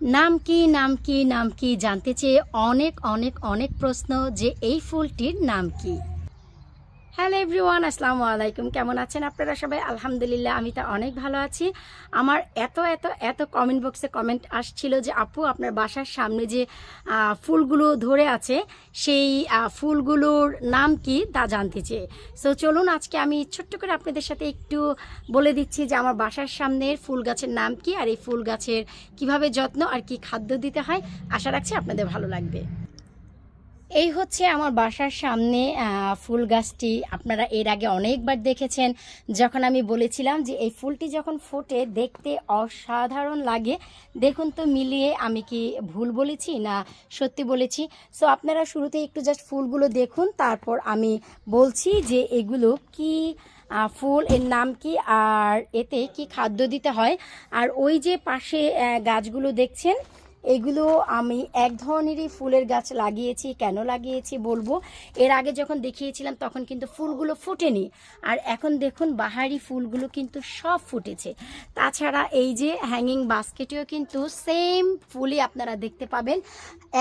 নাম কি নাম কি নাম কি জানতে চেয়ে অনেক অনেক অনেক প্রশ্ন যে এই ফুলটির নাম কি? হ্যালো এভরিওয়ান, আসসালামু আলাইকুম। কেমন আছেন আপনারা সবাই? আলহামদুলিল্লাহ, আমি তা অনেক ভালো আছি। আমার এত এত এত কমেন্ট বক্সে কমেন্ট আসছিল যে, আপু, আপনার বাসার সামনে যে ফুলগুলো ধরে আছে, সেই ফুলগুলোর নাম কি তা জানতে চেয়ে সো চলুন আজকে আমি ছোট্ট করে আপনাদের সাথে একটু বলে দিচ্ছি যে, আমার বাসার সামনের ফুল গাছের নাম কি, আর এই ফুল গাছের কীভাবে যত্ন আর কি খাদ্য দিতে হয়। আশা রাখছি আপনাদের ভালো লাগবে। এই হচ্ছে আমার বাসার সামনে ফুল গাছটি। আপনারা এর আগে অনেকবার দেখেছেন। যখন আমি বলেছিলাম যে এই ফুলটি যখন ফোটে, দেখতে অসাধারণ লাগে। দেখুন তো, মিলিয়ে আমি কি ভুল বলেছি না সত্যি বলেছি? সো আপনারা শুরুতে একটু জাস্ট ফুলগুলো দেখুন, তারপর আমি বলছি যে এগুলো কি ফুল, এর নাম কি, আর এতে কি খাদ্য দিতে হয়। আর ওই যে পাশে গাছগুলো দেখছেন এগুলো আমি এক ধরনেরই ফুলের গাছ লাগিয়েছি, কেন লাগিয়েছি বলব? এর আগে যখন দেখিয়েছিলাম তখন কিন্তু ফুলগুলো ফুটেনি। আর এখন দেখুন, বাহারি ফুলগুলো কিন্তু সব ফুটেছে। তাছাড়া এই যে হ্যাঙ্গিং বাস্কেটেও কিন্তু সেম ফুলই আপনারা দেখতে পাবেন,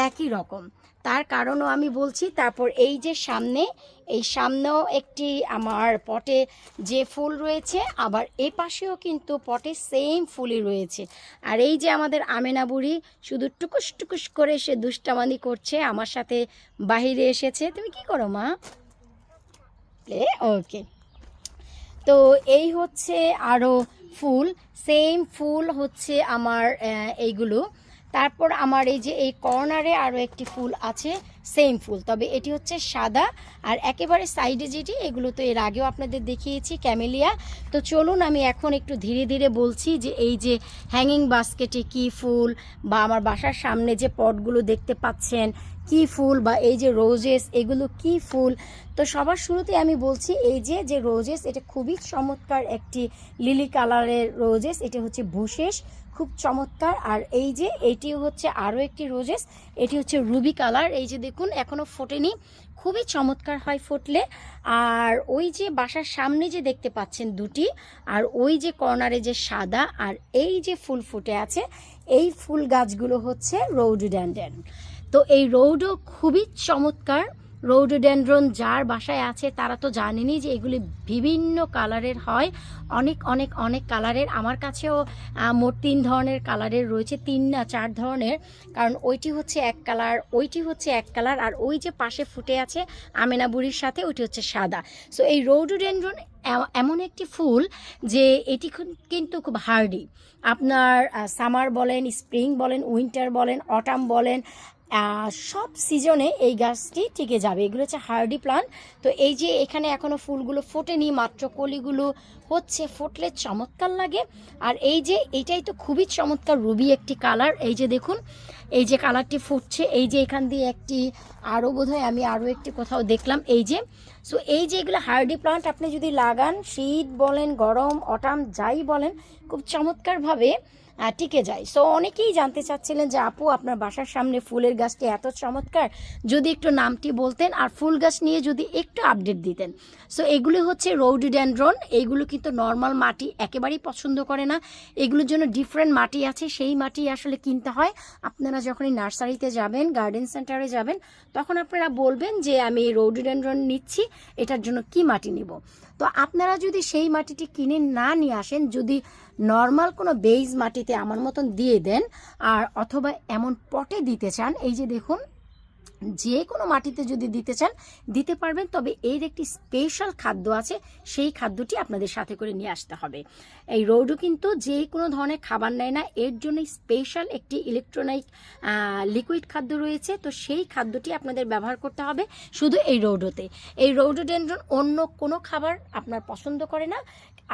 একই রকম। তার কারণও আমি বলছি, তারপর এই যে সামনে, এই সামনেও একটি আমার পটে যে ফুল রয়েছে, আবার এ পাশেও কিন্তু পটে সেম ফুলই রয়েছে। আর এই যে আমাদের আমেনা বুড়ি, শুধু টুকুস টুকুস করে সে দুষ্টামানি করছে, আমার সাথে বাহিরে এসেছে। তুমি কি করো, মা? ওকে। তো এই হচ্ছে আরও ফুল সেম ফুল হচ্ছে আমার এইগুলো। তারপর আমার এই যে এই কর্নারে আরও একটি ফুল আছে, সেম ফুল, তবে এটি হচ্ছে সাদা, আর একেবারে সাইডে যেটি, এগুলো তো এর আগেও আপনাদের দেখিয়েছি, ক্যামেলিয়া। তো চলুন আমি এখন একটু ধীরে ধীরে বলছি যে এই যে হ্যাঙ্গিং বাস্কেটে কি ফুল, বা আমার বাসার সামনে যে পটগুলো দেখতে পাচ্ছেন, কি ফুল, বা এই যে রোজেস এগুলো কি ফুল? তো সবার শুরুতে আমি বলছি এই যে যে রোজেস এটা খুবই চমৎকার একটি লিলি কালারের রোজেস এটা হচ্ছে বুশেস খুব চমৎকার। আর এই যে, এটি হচ্ছে আরও একটি রোজেস এটি হচ্ছে রুবি কালার এই যে দেখুন এখনও ফোটেনি। খুবই চমৎকার হয় ফুটলে। আর ওই যে বাসার সামনে যে দেখতে পাচ্ছেন দুটি, আর ওই যে কর্নারে যে সাদা, আর এই যে ফুল ফুটে আছে, এই ফুল গাছগুলো হচ্ছে রৌডোড্যান্ডেন তো এই রৌডও খুবই চমৎকার। রৌডোডেন্ড্রন যার বাসায় আছে, তারা তো জানেনই যে এগুলি বিভিন্ন কালারের হয়। অনেক অনেক অনেক কালারের। আমার কাছেও মোট তিন ধরনের কালারের রয়েছে, তিন না চার ধরনের। কারণ ওইটি হচ্ছে এক কালার, ওইটি হচ্ছে এক কালার, আর ওই যে পাশে ফুটে আছে আমেনা বুড়ির সাথে, ওইটি হচ্ছে সাদা। সো এই রৌডোডেন্ড্রন এমন একটি ফুল যে এটি কিন্তু খুব হার্ডি। আপনার সামার বলেন, স্প্রিং বলেন, উইন্টার বলেন, অটাম বলেন সব সিজনে এই গাছটি টিকে যাবে। এগুলো হচ্ছে হার্ডি প্লান্ট। তো এই যে এখানে এখনও ফুলগুলো ফোটেনি, মাত্র কলিগুলো হচ্ছে ফোটলে চমৎকার লাগে। আর এই যে এইটাই তো খুবই চমৎকার রুবি একটি কালার এই যে দেখুন, এই যে কালারটি ফুটছে। এই যে এখান দিয়ে একটি আরও বোধহয় আমি আরও একটি কোথাও দেখলাম। এই যে সো এই যে এগুলো হার্ডি প্লান্ট আপনি যদি লাগান, শীত বলেন, গরম, অটাম, যাই বলেন, খুব চমৎকারভাবে টিকে যায়। সো অনেকেই জানতে চাচ্ছিলেন যে, আপু, আপনার বাসার সামনে ফুলের গাছটি এত চমৎকার, যদি একটু নামটি বলতেন আর ফুল গাছ নিয়ে যদি একটু আপডেট দিতেন। সো এগুলো হচ্ছে রৌডিড্যান্ড্রন এইগুলো কিন্তু নর্মাল মাটি, একেবারেই পছন্দ করে না। এগুলোর জন্য ডিফারেন্ট মাটি আছে, সেই মাটি আসলে কিনতে হয়। আপনারা যখনই নার্সারিতে যাবেন, গার্ডেন সেন্টারে যাবেন, তখন আপনারা বলবেন যে, আমি রৌডিড্যান্ড্রন নিচ্ছি। এটার জন্য কি মাটি নিব? তো আপনারা যদি সেই মাটিটি কিনে না নিয়ে আসেন, যদি নর্মাল কোনো বেইজ মাটিতে আমার মতন দিয়ে দেন, আর অথবা এমন পটে দিতে চান, এই যে দেখুন যে কোনো মাটিতে যদি দিতে চান, দিতে পারবেন, তবে এর একটি স্পেশাল খাদ্য আছে, সেই খাদ্যটি আপনাদের সাথে করে নিয়ে আসতে হবে। এই রোডও কিন্তু যে কোনো ধরনের খাবার নেয় না, এর জন্য স্পেশাল একটি ইলেকট্রনিক লিকুইড খাদ্য রয়েছে, তো সেই খাদ্যটি আপনাদের ব্যবহার করতে হবে শুধু এই রোডোতে এই রোডোডেন্ড্রন অন্য কোনো খাবার আপনার পছন্দ করে না,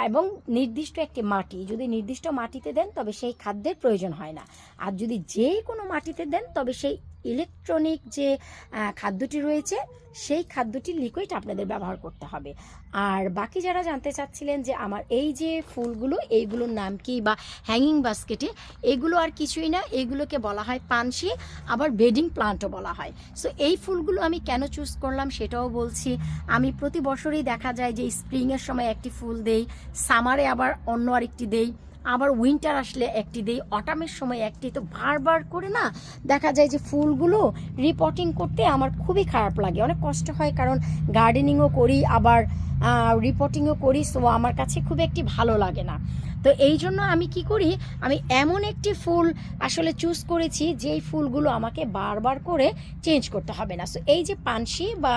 এবং নির্দিষ্ট একটি মাটি, যদি নির্দিষ্ট মাটিতে দেন, তবে সেই খাদ্যের প্রয়োজন হয় না। আর যদি যে কোনো মাটিতে দেন, তবে সেই ইলেকট্রনিক যে খাদ্যটি রয়েছে, সেই খাদ্যটি লিকুইড আপনাদের ব্যবহার করতে হবে। আর বাকি যারা জানতে চাচ্ছিলেন যে আমার এই যে ফুলগুলো, এইগুলোর নাম কি বা হ্যাঙ্গিং বাস্কেটে এগুলো আর কিছুই না, এগুলোকে বলা হয় পানসি, আবার বেডিং প্লান্টও বলা হয়। সো এই ফুলগুলো আমি কেন চুজ করলাম সেটাও বলছি। আমি প্রতি বছরই দেখা যায় যে স্প্রিংয়ের সময় একটি ফুল দেই সামারে আবার অন্য আরেকটি দেই। আবার উইন্টার আসলে একটি দেই অটামের সময় একটি, তো বারবার করে না দেখা যায় যে ফুলগুলো রিপোর্টিং করতে আমার খুবই খারাপ লাগে। অনেক কষ্ট হয় কারণ গার্ডেনিংও করি, আবার রিপোর্টিংও করি সো আমার কাছে খুব একটি ভালো লাগে না। তো এই জন্য আমি কি করি, আমি এমন একটি ফুল আসলে চুজ করেছি, যেই ফুলগুলো আমাকে বারবার করে চেঞ্জ করতে হবে না। সো এই যে পানসি বা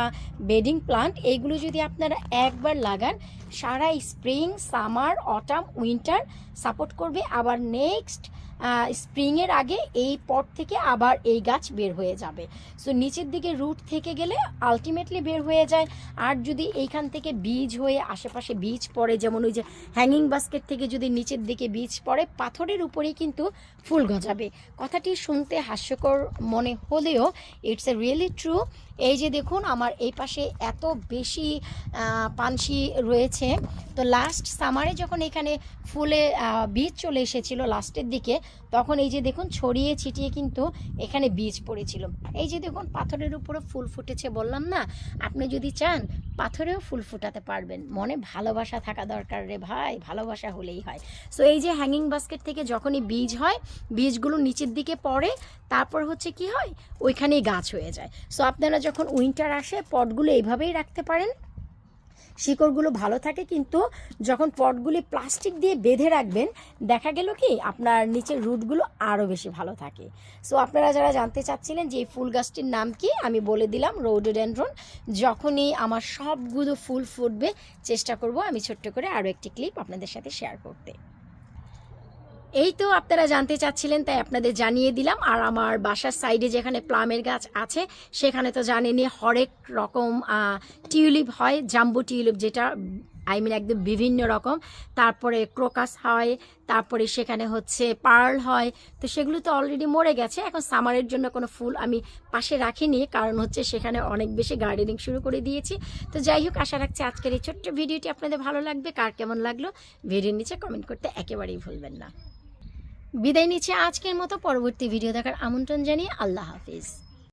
বেডিং প্লান্ট, এইগুলো যদি আপনারা একবার লাগান, সারা spring summer autumn winter support করবে। আবার নেক্সট স্প্রিংয়ের আগে এই পট থেকে আবার এই গাছ বের হয়ে যাবে। সো নিচের দিকে রুট থেকে গেলে আলটিমেটলি বের হয়ে যায়। আর যদি এইখান থেকে বীজ হয়ে আশেপাশে বীজ পড়ে, যেমন ওই যে হ্যাঙ্গিং বাস্কেট থেকে যদি নিচের দিকে বীজ পড়ে, পাথরের উপরেই কিন্তু ফুল গজাবে। কথাটি শুনতে হাস্যকর মনে হলেও ইটস এ রিয়েলি ট্রু এই যে দেখুন, আমার এই পাশে এত বেশি পানসি রয়েছে। তো লাস্ট সামারে যখন এখানে ফুলে বীজ চলে এসেছিল লাস্টের দিকে তখন এই যে দেখুন, ছড়িয়ে ছিটিয়ে কিন্তু এখানে বীজ পড়েছিল। এই যে দেখুন, পাথরের উপরে ফুল ফুটেছে বললাম না? আপনি যদি চান, পাথরেও ফুল ফুটাতে পারবেন। মনে ভালোবাসা থাকা দরকার রে ভাই, ভালোবাসা হলেই হয়। সো এই যে হ্যাঙ্গিং বাস্কেট থেকে যখনই বীজ হয়, বীজগুলো নিচের দিকে পড়ে, তারপর হচ্ছে কি হয়? ওইখানেই গাছ হয়ে যায়। সো আপনারা যখন উইন্টার আসে, পটগুলো এইভাবেই রাখতে পারেন। শিকড়গুলো ভালো থাকে, কিন্তু যখন পটগুলি প্লাস্টিক দিয়ে বেঁধে রাখবেন, দেখা গেল কি আপনার নিচের রুটগুলো আরও বেশি ভালো থাকে। সো আপনারা যারা জানতে চাচ্ছিলেন যে এই ফুল গাছটির নাম কি, আমি বলে দিলাম রোডোডেন্ড্রন যখনই আমার সবগুলো ফুল ফুটবে, চেষ্টা করব আমি ছোট্ট করে আরও একটি ক্লিপ আপনাদের সাথে শেয়ার করতে। এই তো আপনারা জানতে চাচ্ছিলেন, তাই আপনাদের জানিয়ে দিলাম। আর আমার বাসার সাইডে যেখানে প্লামের গাছ আছে, সেখানে তো জানেনই হরেক রকম টিউলিপ হয়, জাম্বু টিউলিপ যেটা, আই মিন একদম বিভিন্ন রকম। তারপরে ক্রোকাস হয়, তারপরে সেখানে হচ্ছে পার্ল হয়। তো সেগুলো তো অলরেডি মরে গেছে। এখন সামারের জন্য কোনো ফুল আমি পাশে রাখিনি, কারণ হচ্ছে সেখানে অনেক বেশি গার্ডেনিং শুরু করে দিয়েছি। তো যাই হোক, আশা রাখছি আজকের এই ছোট্ট ভিডিওটি আপনাদের ভালো লাগবে। কার কেমন লাগল, ভিডিওর নিচে কমেন্ট করতে একেবারেই ভুলবেন না। বিদায় নিচ্ছি আজকের মতো পরবর্তী ভিডিও দেখার আমন্ত্রণ জানিয়ে আল্লাহ হাফিজ।